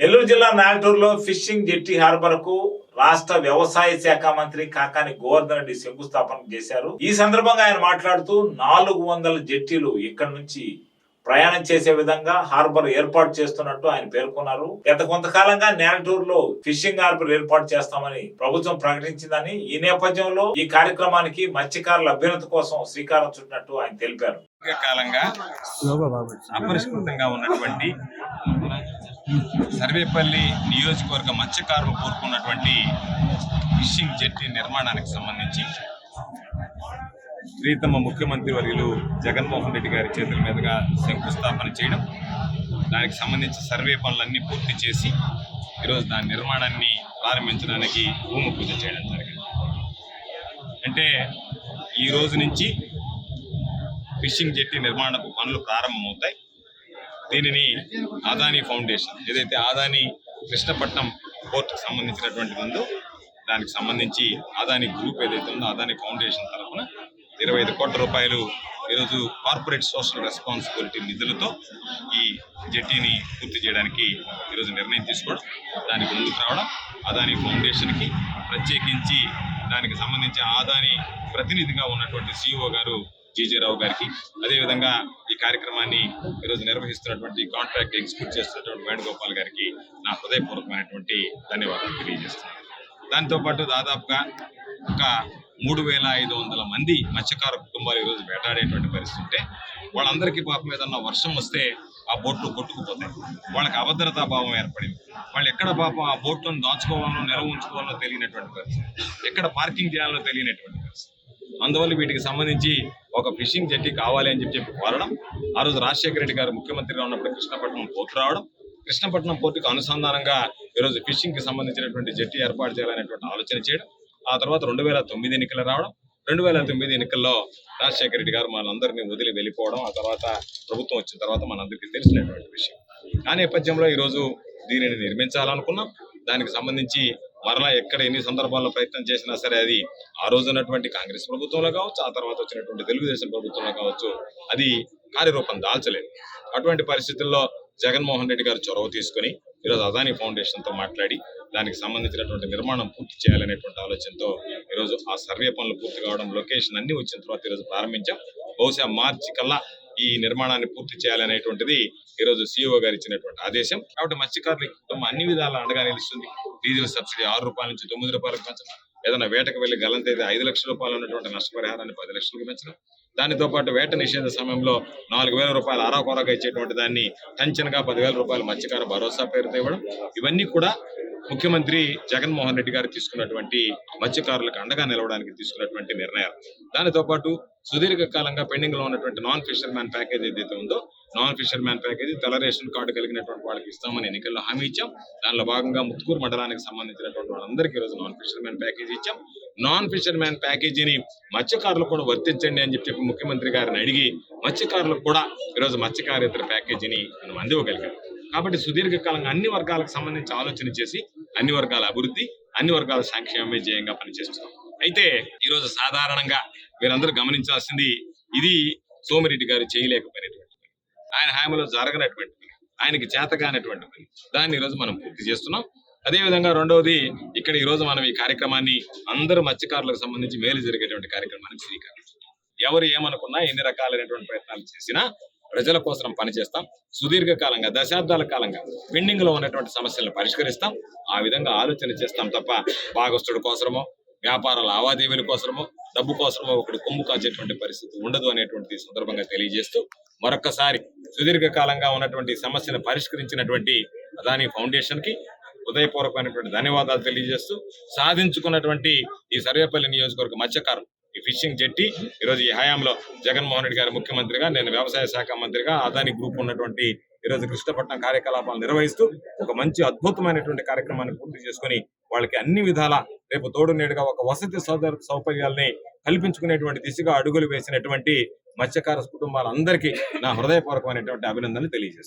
నెల్లూరు జిల్లా నాగటూరులో ఫిషింగ్ జెట్టి హార్బర్కు రాష్ట్ర వ్యవసాయ శాఖ మంత్రి కాకాని గోవర్ధన్ రెడ్డి శంకుస్థాపన చేశారు. ఈ సందర్భంగా ఆయన మాట్లాడుతూ నాలుగు వందల జెట్టీలు ఇక్కడ నుంచి ప్రయాణం చేసే విధంగా హార్బర్ ఏర్పాటు చేస్తున్నట్టు ఆయన పేర్కొన్నారు. గత కొంతకాలంగా నాగటూరులో ఫిషింగ్ హార్బర్ ఏర్పాటు చేస్తామని ప్రభుత్వం ప్రకటించిందని ఈ నేపథ్యంలో ఈ కార్యక్రమానికి మత్స్యకారుల అభ్యున్నతి కోసం శ్రీకారం చుట్టినట్టు ఆయన తెలిపారు. దీర్ఘకాలంగా అపరిష్కృతంగా ఉన్నటువంటి సర్వేపల్లి నియోజకవర్గ మత్స్యకారులు కోరుకున్నటువంటి ఫిషింగ్ జెట్టి నిర్మాణానికి సంబంధించి ప్రీతమ ముఖ్యమంత్రి వర్యులు జగన్మోహన్ రెడ్డి గారి చేతుల మీదుగా శంకుస్థాపన చేయడం దానికి సంబంధించి సర్వే పనులన్నీ పూర్తి చేసి ఈరోజు దాని నిర్మాణాన్ని ప్రారంభించడానికి భూమి పూజ చేయడం జరిగింది. అంటే ఈ రోజు నుంచి ఫిషింగ్ జెట్టి నిర్మాణపు పనులు ప్రారంభమవుతాయి. దీనిని ఆదాని ఫౌండేషన్ ఏదైతే ఆదాని కృష్ణపట్నం పోర్టుకు సంబంధించినటువంటి ఉందో దానికి సంబంధించి ఆదాని గ్రూప్ ఏదైతే ఉందో ఆదాని ఫౌండేషన్ తరఫున ఇరవై ఐదు కోట్ల రూపాయలు ఈరోజు కార్పొరేట్ సోషల్ రెస్పాన్సిబిలిటీ నిధులతో ఈ జెట్టీని పూర్తి చేయడానికి ఈరోజు నిర్ణయం తీసుకోవడం దానికి ముందుకు రావడం అదాని ఫౌండేషన్కి ప్రత్యేకించి దానికి సంబంధించి ఆదాని ప్రతినిధిగా ఉన్నటువంటి సిఇఓ గారు జీజే రావు గారికి అదేవిధంగా ఈ కార్యక్రమాన్ని ఈరోజు నిర్వహిస్తున్నటువంటి కాంట్రాక్ట్ ఎగ్జిక్యూట్ చేస్తున్నటువంటి వేణుగోపాల్ గారికి నా హృదయపూర్వకమైనటువంటి ధన్యవాదాలు తెలియజేస్తున్నాను. దాంతోపాటు దాదాపుగా ఒక మూడు వేల ఐదు వందల మంది మత్స్యకార కుటుంబాలు ఈరోజు వేటాడేటువంటి పరిస్థితి ఉంటే వాళ్ళందరికీ పాపం ఏదన్నా వర్షం వస్తే ఆ బోట్లు కొట్టుకుపోతాయి. వాళ్ళకి అభద్రతా భావం ఏర్పడింది. వాళ్ళు ఎక్కడ పాపం ఆ బోట్లను దాచుకోవాలో నిల్వ ఉంచుకోవాలో తెలియనటువంటి పరిస్థితి. ఎక్కడ పార్కింగ్ చేయాలో తెలియనటువంటి పరిస్థితి. అందువల్ల వీటికి సంబంధించి ఒక ఫిషింగ్ జట్టి కావాలి అని చెప్పి చెప్పి కోరడం. ఆ రోజు రాజశేఖర రెడ్డి గారు ముఖ్యమంత్రిగా ఉన్నప్పుడు కృష్ణపట్నం పోర్టు రావడం. కృష్ణపట్నం పోర్టుకు అనుసంధానంగా ఈరోజు ఫిషింగ్కి సంబంధించినటువంటి జట్టు ఏర్పాటు చేయాలనేటువంటి ఆలోచన చేయడం. ఆ తర్వాత రెండు వేల తొమ్మిది ఎన్నికలు రావడం. రెండు వేల తొమ్మిది ఎన్నికల్లో రాజశేఖర రెడ్డి గారు మనందరినీ వదిలి వెళ్ళిపోవడం. ఆ తర్వాత ప్రభుత్వం వచ్చిన తర్వాత మనందరికీ తెలిసినటువంటి విషయం. ఆ నేపథ్యంలో ఈరోజు దీనిని నిర్మించాలనుకున్నాం. దానికి సంబంధించి మరలా ఎక్కడ ఎన్ని సందర్భాల్లో ప్రయత్నం చేసినా సరే అది ఆ రోజు ఉన్నటువంటి కాంగ్రెస్ ప్రభుత్వంలో కావచ్చు ఆ తర్వాత వచ్చినటువంటి తెలుగుదేశం ప్రభుత్వంలో కావచ్చు అది కార్యరూపం దాల్చలేదు. అటువంటి పరిస్థితుల్లో జగన్మోహన్ రెడ్డి గారు చొరవ తీసుకొని ఈరోజు అదాని ఫౌండేషన్తో మాట్లాడి దానికి సంబంధించినటువంటి నిర్మాణం పూర్తి చేయాలనేటువంటి ఆలోచనతో ఈరోజు ఆ సర్వే పనులు పూర్తి కావడం లొకేషన్ అన్ని వచ్చిన తర్వాత ఈరోజు ప్రారంభించాం. బహుశా మార్చి కల్లా ఈ నిర్మాణాన్ని పూర్తి చేయాలనేటువంటిది ఈరోజు సిఇఓ గారు ఇచ్చినటువంటి ఆదేశం. కాబట్టి మత్స్యకారుల కుటుంబం అన్ని విధాల అండగా నిలుస్తుంది. డీజిల్ సబ్సిడీ ఆరు రూపాయల నుంచి తొమ్మిది రూపాయలకు పెంచడం. ఏదైనా వేటకు వెళ్ళి అయితే ఐదు లక్షల రూపాయలు ఉన్నటువంటి నష్టపరిహారాన్ని పది లక్షలకు పెంచడం. దానితో పాటు వేట నిషేధ సమయంలో నాలుగు వేల రూపాయలు ఆరాకొరగా ఇచ్చేటువంటి దాన్ని టెన్షన్గా పదివేల రూపాయలు మత్స్యకార భరోసా పేరుతో ఇవ్వడం. ఇవన్నీ కూడా ముఖ్యమంత్రి జగన్మోహన్ రెడ్డి గారు తీసుకున్నటువంటి మత్స్యకారులకు అండగా నిలవడానికి తీసుకున్నటువంటి నిర్ణయాలు. దానితో పాటు సుదీర్ఘ కాలంగా పెండింగ్లో ఉన్నటువంటి నాన్ ఫిషర్ మ్యాన్ ప్యాకేజ్ ఏదైతే ఉందో నాన్ ఫిషర్ మ్యాన్ ప్యాకేజ్ తెల్ల రేషన్ కార్డు కలిగినటువంటి వాళ్ళకి ఇస్తామని ఎన్నికల్లో హామీ ఇచ్చాం. దానిలో భాగంగా ముత్తుకూరు మండలానికి సంబంధించినటువంటి వాళ్ళందరికీ ఈరోజు నాన్ ఫిషర్ మ్యాన్ ప్యాకేజ్ ఇచ్చాం. నాన్ ఫిషర్ మ్యాన్ ప్యాకేజీని మత్స్యకారులకు కూడా వర్తించండి అని చెప్పి ముఖ్యమంత్రి గారిని అడిగి మత్స్యకారులకు కూడా ఈరోజు మత్స్యకారేతర ప్యాకేజీని మనం అందివ్వగలిగాం. కాబట్టి సుదీర్ఘకాలంగా అన్ని వర్గాలకు సంబంధించి ఆలోచన చేసి అన్ని వర్గాల అభివృద్ధి అన్ని వర్గాల సంక్షేమమే జయంగా పనిచేస్తున్నాం. అయితే ఈరోజు సాధారణంగా మీరందరూ గమనించాల్సింది ఇది సోమిరెడ్డి గారు చేయలేకపోయినటువంటి ఆయన హామీలో జరగనటువంటి పని ఆయనకి చేతగానటువంటి పని దాన్ని ఈరోజు మనం పూర్తి చేస్తున్నాం. అదే విధంగా రెండవది ఇక్కడ ఈ రోజు మనం ఈ కార్యక్రమాన్ని అందరూ మత్స్యకారులకు సంబంధించి మేలు జరిగేటువంటి కార్యక్రమానికి శ్రీకారం ఎవరు ఏమనుకున్నా ఎన్ని రకాలైనటువంటి ప్రయత్నాలు చేసినా ప్రజల కోసం పనిచేస్తాం సుదీర్ఘ కాలంగా దశాబ్దాల కాలంగా పెండింగ్లో ఉన్నటువంటి సమస్యలను పరిష్కరిస్తాం. ఆ విధంగా ఆలోచన చేస్తాం తప్ప భాగస్తుడి కోసమో వ్యాపార లావాదేవీల కోసమో డబ్బు కోసమో ఒకటి కొమ్ము కాచేటువంటి పరిస్థితి ఉండదు అనేటువంటి సందర్భంగా తెలియజేస్తూ మరొకసారి సుదీర్ఘ కాలంగా ఉన్నటువంటి సమస్యను పరిష్కరించినటువంటి అదాని ఫౌండేషన్కి హృదయపూర్వకమైనటువంటి ధన్యవాదాలు తెలియజేస్తూ సాధించుకున్నటువంటి ఈ సర్వేపల్లి నియోజకవర్గ మత్స్యకారం ఈ ఫిషింగ్ జెట్టి ఈరోజు ఈ హయాంలో జగన్మోహన్ రెడ్డి గారి ముఖ్యమంత్రిగా నేను వ్యవసాయ శాఖ మంత్రిగా అదాని గ్రూప్ ఉన్నటువంటి ఈరోజు కృష్ణపట్నం కార్యకలాపాలు నిర్వహిస్తూ ఒక మంచి అద్భుతమైనటువంటి కార్యక్రమాన్ని పూర్తి చేసుకొని వాళ్ళకి అన్ని విధాల రేపు తోడు నేడుగా ఒక వసతి సౌద సౌకర్యాలని కల్పించుకునేటువంటి దిశగా అడుగులు వేసినటువంటి మత్స్యకార కుటుంబాలందరికీ నా హృదయపూర్వకమైనటువంటి అభినందనలు తెలియజేస్తాను